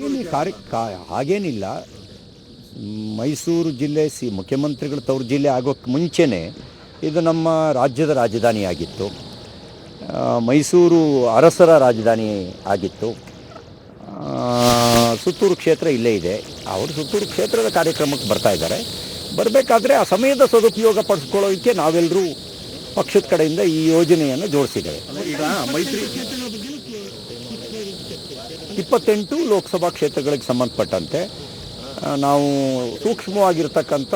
ಹಾಗೇನಿ ಕಾರ್ಯ ಹಾಗೇನಿಲ್ಲ. ಮೈಸೂರು ಜಿಲ್ಲೆ ಸಿ ಮುಖ್ಯಮಂತ್ರಿಗಳ ತವರು ಜಿಲ್ಲೆ ಆಗೋಕ್ಕೆ ಮುಂಚೆನೇ ಇದು ನಮ್ಮ ರಾಜ್ಯದ ರಾಜಧಾನಿ ಆಗಿತ್ತು. ಮೈಸೂರು ಅರಸರ ರಾಜಧಾನಿ ಆಗಿತ್ತು. ಸುತ್ತೂರು ಕ್ಷೇತ್ರ ಇಲ್ಲೇ ಇದೆ. ಅವರು ಸುತ್ತೂರು ಕ್ಷೇತ್ರದ ಕಾರ್ಯಕ್ರಮಕ್ಕೆ ಬರ್ತಾ ಇದ್ದಾರೆ. ಬರಬೇಕಾದ್ರೆ ಆ ಸಮಯದ ಸದುಪಯೋಗ ಪಡಿಸ್ಕೊಳ್ಳೋದಕ್ಕೆ ನಾವೆಲ್ಲರೂ ಪಕ್ಷದ ಕಡೆಯಿಂದ ಈ ಯೋಜನೆಯನ್ನು ಜೋಡಿಸಿದ್ದೇವೆ ಈಗ ಮೈತ್ರಿ ಇಪ್ಪತ್ತೆಂಟು ಲೋಕಸಭಾ ಕ್ಷೇತ್ರಗಳಿಗೆ ಸಂಬಂಧಪಟ್ಟಂತೆ ನಾವು ಸೂಕ್ಷ್ಮವಾಗಿರ್ತಕ್ಕಂಥ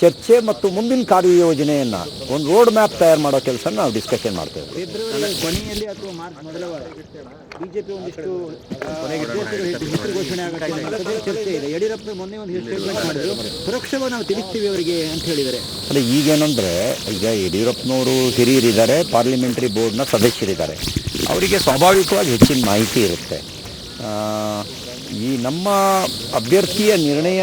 ಚರ್ಚೆ ಮತ್ತು ಮುಂದಿನ ಕಾರ್ಯಯೋಜನೆಯನ್ನು ಒಂದು ರೋಡ್ ಮ್ಯಾಪ್ ತಯಾರು ಮಾಡೋ ಕೆಲಸ ನಾವು ಡಿಸ್ಕಷನ್ ಮಾಡ್ತೇವೆ ಹೆಸರು ಹೆಸರು ಘೋಷಣೆ ಆಗುತ್ತೆ. ಚರ್ಚೆ ಇದೆ. ಯಡಿಯೂರಪ್ಪ ಮೊನ್ನೆ ಒಂದು ಸ್ಟೇಟ್ಮೆಂಟ್ ಮಾಡಿದ್ರು. ಪರೋಕ್ಷವಾಗಿ ನಾವು ತಿಳಿಸ್ತೀವಿ ಅವರಿಗೆ ಅಂತ ಹೇಳಿದ್ದಾರೆ. ಅಲ್ಲ ಈಗೇನಂದ್ರೆ ಈಗ ಯಡಿಯೂರಪ್ಪನವರು ಹಿರಿಯರಿದ್ದಾರೆ ಪಾರ್ಲಿಮೆಂಟರಿ ಬೋರ್ಡ್ನ ಸದಸ್ಯರಿದ್ದಾರೆ. ಅವರಿಗೆ ಸ್ವಾಭಾವಿಕವಾಗಿ ಹೆಚ್ಚಿನ ಮಾಹಿತಿ ಇರುತ್ತೆ. ಈ ನಮ್ಮ ಅಭ್ಯರ್ಥಿಯ ನಿರ್ಣಯ